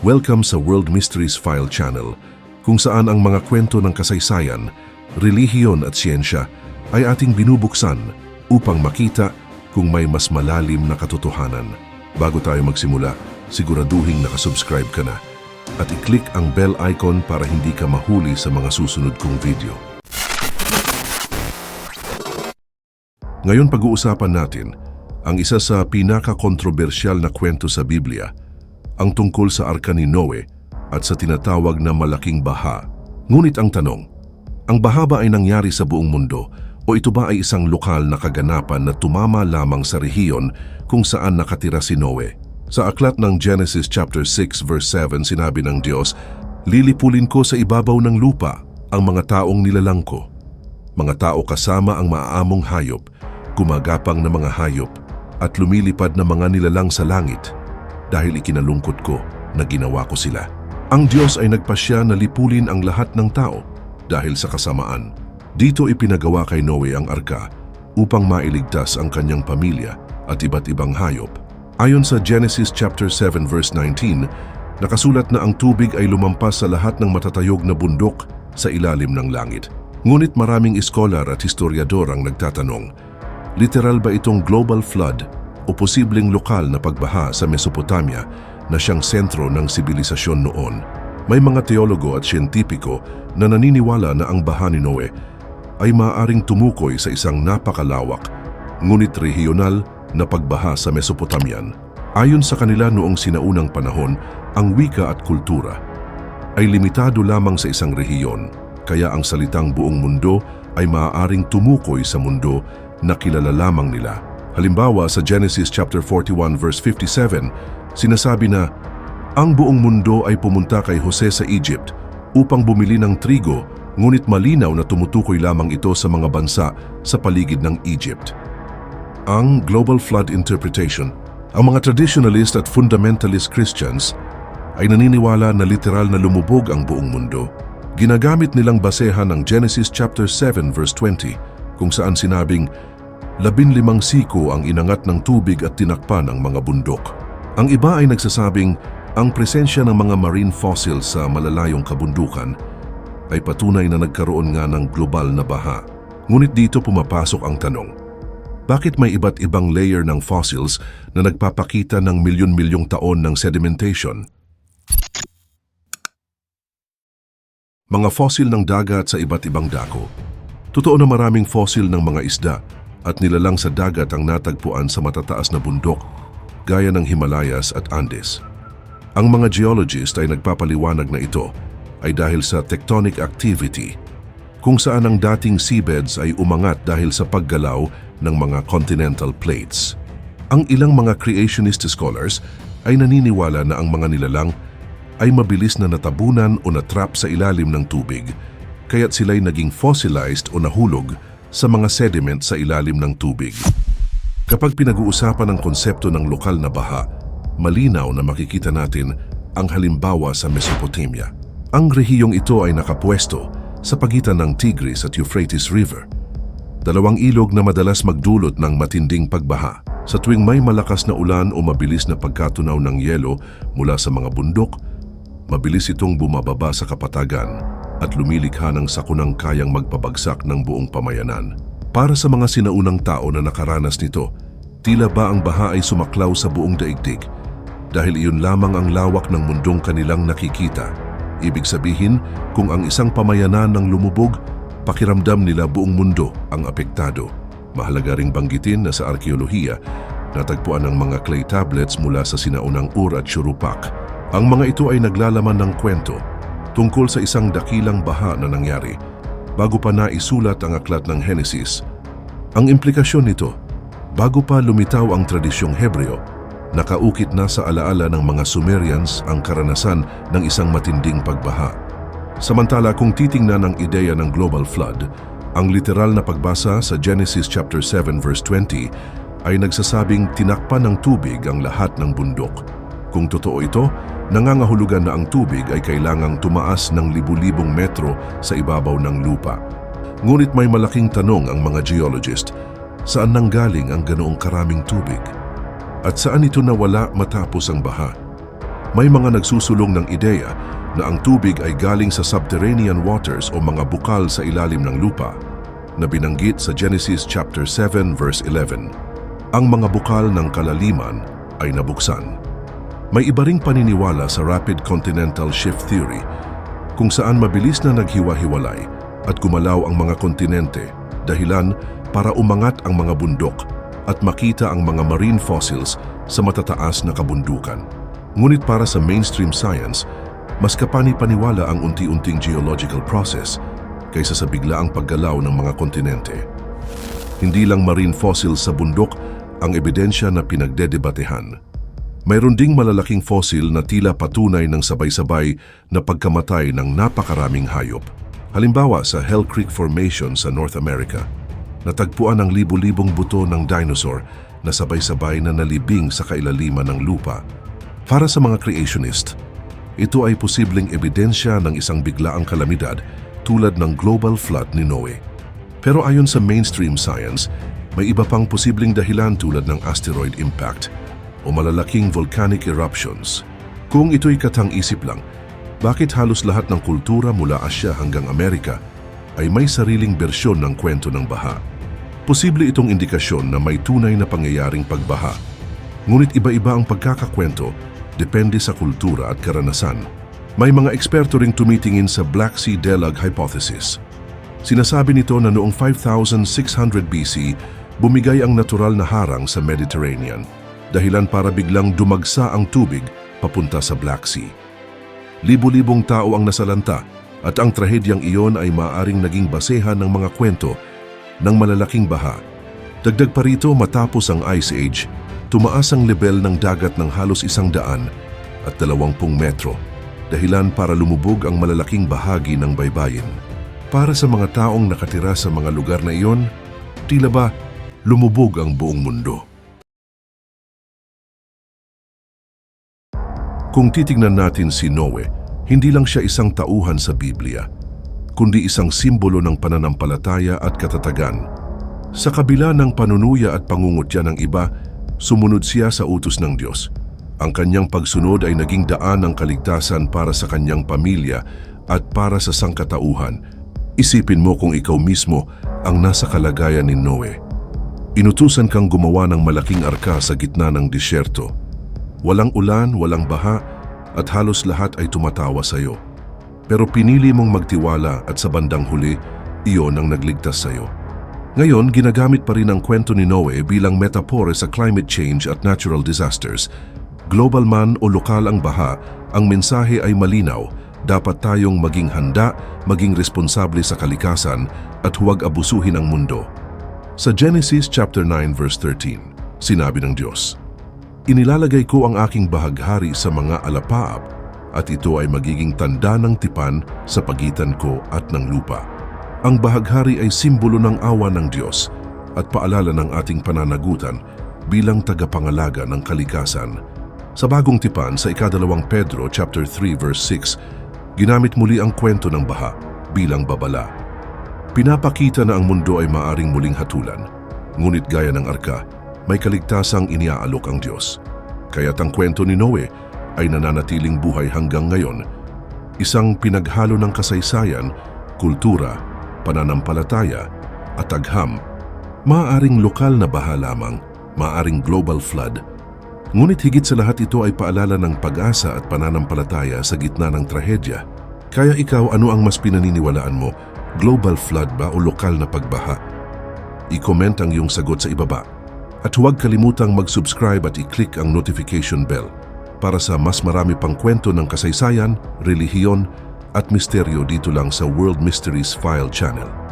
Welcome sa World Mysteries File Channel, kung saan ang mga kwento ng kasaysayan, relihiyon at siyensya ay ating binubuksan upang makita kung may mas malalim na katotohanan. Bago tayo magsimula, siguraduhing nakasubscribe ka na at i-click ang bell icon para hindi ka mahuli sa mga susunod kong video. Ngayon pag-uusapan natin ang isa sa pinaka-kontrobersyal na kwento sa Biblia, ang tungkol sa arka ni Noe at sa tinatawag na malaking baha. Ngunit ang tanong, ang baha ba ay nangyari sa buong mundo o ito ba ay isang lokal na kaganapan na tumama lamang sa rehiyon kung saan nakatira si Noe? Sa aklat ng Genesis chapter 6 verse 7 sinabi ng Diyos, Lilipulin ko sa ibabaw ng lupa ang mga taong nilalang ko. Mga tao kasama ang maaamong hayop, gumagapang na mga hayop, at lumilipad na mga nilalang sa langit dahil ikinalungkot ko na ginawa ko sila. Ang Diyos ay nagpasya na lipulin ang lahat ng tao dahil sa kasamaan. Dito ipinagawa kay Noe ang arka upang mailigtas ang kanyang pamilya at iba't ibang hayop. Ayon sa Genesis chapter 7 verse 19, nakasulat na ang tubig ay lumampas sa lahat ng matatayog na bundok sa ilalim ng langit. Ngunit maraming iskolar at historiador ang nagtatanong, literal ba itong global flood o posibleng lokal na pagbaha sa Mesopotamia na siyang sentro ng sibilisasyon noon? May mga teologo at siyentipiko na naniniwala na ang baha ni Noe ay maaaring tumukoy sa isang napakalawak ngunit rehiyonal na pagbaha sa Mesopotamian. Ayon sa kanila noong sinaunang panahon, ang wika at kultura ay limitado lamang sa isang rehiyon, kaya ang salitang buong mundo ay maaaring tumukoy sa mundo na kilala lamang nila. Halimbawa sa Genesis chapter 41 verse 57, sinasabi na, Ang buong mundo ay pumunta kay Jose sa Egypt upang bumili ng trigo, ngunit malinaw na tumutukoy lamang ito sa mga bansa sa paligid ng Egypt. Ang Global Flood Interpretation, ang mga traditionalist at fundamentalist Christians ay naniniwala na literal na lumubog ang buong mundo. Ginagamit nilang basehan ng Genesis chapter 7 verse 20 kung saan sinabing labinlimang siko ang inangat ng tubig at tinakpan ang mga bundok. Ang iba ay nagsasabing ang presensya ng mga marine fossils sa malalayong kabundukan ay patunay na nagkaroon nga ng global na baha. Ngunit dito pumapasok ang tanong, bakit may iba't ibang layer ng fossils na nagpapakita ng milyon-milyong taon ng sedimentation? Mga fossil ng dagat sa iba't ibang dako. Totoo na maraming fossil ng mga isda at nilalang sa dagat ang natagpuan sa matataas na bundok gaya ng Himalayas at Andes. Ang mga geologist ay nagpapaliwanag na ito ay dahil sa tectonic activity kung saan ang dating seabeds ay umangat dahil sa paggalaw ng mga continental plates. Ang ilang mga creationist scholars ay naniniwala na ang mga nilalang ay mabilis na natabunan o natrap sa ilalim ng tubig, kaya't sila'y naging fossilized o nahulog sa mga sediment sa ilalim ng tubig. Kapag pinag-uusapan ang konsepto ng lokal na baha, malinaw na makikita natin ang halimbawa sa Mesopotamia. Ang rehiyong ito ay nakapwesto sa pagitan ng Tigris at Euphrates River. Dalawang ilog na madalas magdulot ng matinding pagbaha. Sa tuwing may malakas na ulan o mabilis na pagkatunaw ng yelo mula sa mga bundok, mabilis itong bumababa sa kapatagan at lumilikha ng sakunang kayang magpabagsak ng buong pamayanan. Para sa mga sinaunang tao na nakaranas nito, tila ba ang baha ay sumaklaw sa buong daigdig dahil iyon lamang ang lawak ng mundong kanilang nakikita. Ibig sabihin, kung ang isang pamayanan ng lumubog, pakiramdam nila buong mundo ang apektado. Mahalaga ring banggitin na sa arkeolohiya, natagpuan ng mga clay tablets mula sa sinaunang Ur at Shurupak. Ang mga ito ay naglalaman ng kwento tungkol sa isang dakilang baha na nangyari bago pa naisulat ang aklat ng Henesis. Ang implikasyon nito, bago pa lumitaw ang tradisyong Hebreo, nakaukit na sa alaala ng mga Sumerians ang karanasan ng isang matinding pagbaha. Samantala kung titingnan ang ideya ng global flood, ang literal na pagbasa sa Genesis chapter 7 verse 20 ay nagsasabing tinakpan ng tubig ang lahat ng bundok. Kung totoo ito, nangangahulugan na ang tubig ay kailangang tumaas ng libu-libong metro sa ibabaw ng lupa. Ngunit may malaking tanong ang mga geologist, saan nanggaling ang ganoong karaming tubig? At saan ito nawala matapos ang baha? May mga nagsusulong ng ideya na ang tubig ay galing sa subterranean waters o mga bukal sa ilalim ng lupa na binanggit sa Genesis chapter 7 verse 11. Ang mga bukal ng kalaliman ay nabuksan. May iba ring paniniwala sa rapid continental shift theory kung saan mabilis na naghiwa-hiwalay at gumalaw ang mga kontinente dahilan para umangat ang mga bundok at makita ang mga marine fossils sa matataas na kabundukan. Ngunit para sa mainstream science, mas kapani-paniwala ang unti-unting geological process kaysa sa biglaang paggalaw ng mga kontinente. Hindi lang marine fossils sa bundok ang ebidensya na pinagdedebatehan. Mayroon ding malalaking fossil na tila patunay ng sabay-sabay na pagkamatay ng napakaraming hayop. Halimbawa sa Hell Creek Formation sa North America, natagpuan ang libu-libong buto ng dinosaur na sabay-sabay na nalibing sa kailaliman ng lupa. Para sa mga creationist, ito ay posibleng ebidensya ng isang biglaang kalamidad tulad ng global flood ni Noe. Pero ayon sa mainstream science, may iba pang posibleng dahilan tulad ng asteroid impact o malalaking volcanic eruptions. Kung ito'y katang-isip lang, bakit halos lahat ng kultura mula Asya hanggang Amerika ay may sariling bersyon ng kwento ng baha? Posible itong indikasyon na may tunay na pangyayaring pagbaha. Ngunit iba-iba ang pagkakakwento depende sa kultura at karanasan. May mga eksperto ring tumitingin sa Black Sea Deluge Hypothesis. Sinasabi nito na noong 5600 BC, bumigay ang natural na harang sa Mediterranean, dahilan para biglang dumagsa ang tubig papunta sa Black Sea. Libo-libong tao ang nasalanta at ang trahedyang iyon ay maaring naging basehan ng mga kwento ng malalaking baha. Dagdag pa rito matapos ang Ice Age, tumaas ang level ng dagat ng halos isang daan at dalawampung metro, dahilan para lumubog ang malalaking bahagi ng baybayin. Para sa mga taong nakatira sa mga lugar na iyon, tila ba lumubog ang buong mundo. Kung titingnan natin si Noe, hindi lang siya isang tauhan sa Biblia, kundi isang simbolo ng pananampalataya at katatagan. Sa kabila ng panunuya at pangungutya ng iba, sumunod siya sa utos ng Diyos. Ang kanyang pagsunod ay naging daan ng kaligtasan para sa kanyang pamilya at para sa sangkatauhan. Isipin mo kung ikaw mismo ang nasa kalagayan ni Noe. Inutusan kang gumawa ng malaking arka sa gitna ng disyerto. Walang ulan, walang baha, at halos lahat ay tumatawa sa iyo. Pero pinili mong magtiwala at sa bandang huli, iyon ang nagligtas sa iyo. Ngayon, ginagamit pa rin ang kwento ni Noe bilang metapore sa climate change at natural disasters. Global man o lokal ang baha, ang mensahe ay malinaw. Dapat tayong maging handa, maging responsable sa kalikasan at huwag abusuhin ang mundo. Sa Genesis chapter 9 verse 13, sinabi ng Diyos, Inilalagay ko ang aking bahaghari sa mga alapaap at ito ay magiging tanda ng tipan sa pagitan ko at ng lupa. Ang bahaghari ay simbolo ng awa ng Diyos at paalala ng ating pananagutan bilang tagapangalaga ng kalikasan. Sa bagong tipan sa ikadalawang Pedro chapter 3 verse 6, ginamit muli ang kwento ng baha bilang babala. Pinapakita na ang mundo ay maaring muling hatulan, ngunit gaya ng arka, may kaligtasang iniaalok ang Diyos. Kaya't ang kwento ni Noe ay nananatiling buhay hanggang ngayon, isang pinaghalo ng kasaysayan, kultura, pananampalataya at agham. Maaaring lokal na baha lamang, maaaring global flood. Ngunit higit sa lahat ito ay paalala ng pag-asa at pananampalataya sa gitna ng trahedya. Kaya ikaw ano ang mas pinaniniwalaan mo, global flood ba o lokal na pagbaha? I-comment ang iyong sagot sa ibaba. At huwag kalimutang mag-subscribe at i-click ang notification bell para sa mas marami pang kwento ng kasaysayan, relihiyon at misteryo dito lang sa World Mysteries File Channel.